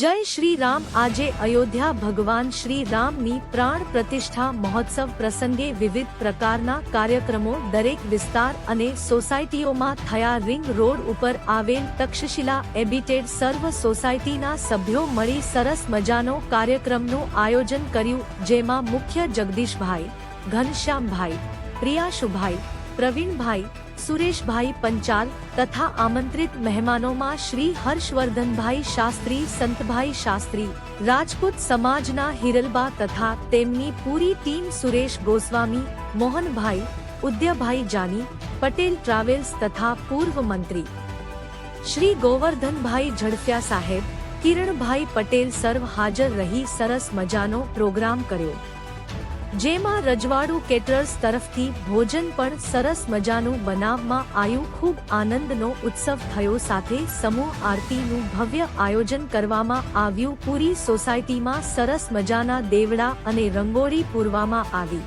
જય શ્રી રામ. આજે અયોધ્યા ભગવાન શ્રી રામની પ્રાણ પ્રતિષ્ઠા મહોત્સવ પ્રસંગે વિવિધ પ્રકારના કાર્યક્રમો દરેક વિસ્તાર અને સોસાયટીઓમાં થયા રિંગ રોડ ઉપર આવેલ તક્ષશિલા એબિટેડ સર્વ સોસાયટીના સભ્યો મળી સરસ મજાનો કાર્યક્રમનું આયોજન કર્યું, જેમાં મુખ્ય જગદીશભાઈ, ઘનશ્યામભાઈ, પ્રિયાશુભાઈ પ્રવીણભાઈ, સુરેશભાઈ પંચાલ તથા આમંત્રિત મહેમાનોમાં શ્રી હર્ષવર્ધનભાઈ શાસ્ત્રી, સંતભાઈ શાસ્ત્રી, રાજપૂત સમાજના હિરલબા તથા તેમની પૂરી ટીમ સુરેશ ગોસ્વામી, મોહનભાઈ, ઉદ્યભાઈ જાની, પટેલ ટ્રાવેલ્સ તથા પૂર્વ મંત્રી. શ્રી ગોવર્ધનભાઈ ઝડફિયા સાહેબ, કિરણભાઈ પટેલ સર્વ હાજર રહી સરસ મજાનો પ્રોગ્રામ કર્યો. જેમાં રજવાડું કેટરર્સ તરફથી ભોજન પણ સરસ મજાનું બનાવવામાં આવ્યું ખૂબ આનંદનો ઉત્સવ થયો સાથે સમૂહ આરતીનું ભવ્ય આયોજન કરવામાં આવ્યું. પૂરી સોસાયટીમાં સરસ મજાના દેવડા અને રંગોળી પૂરવામાં આવી.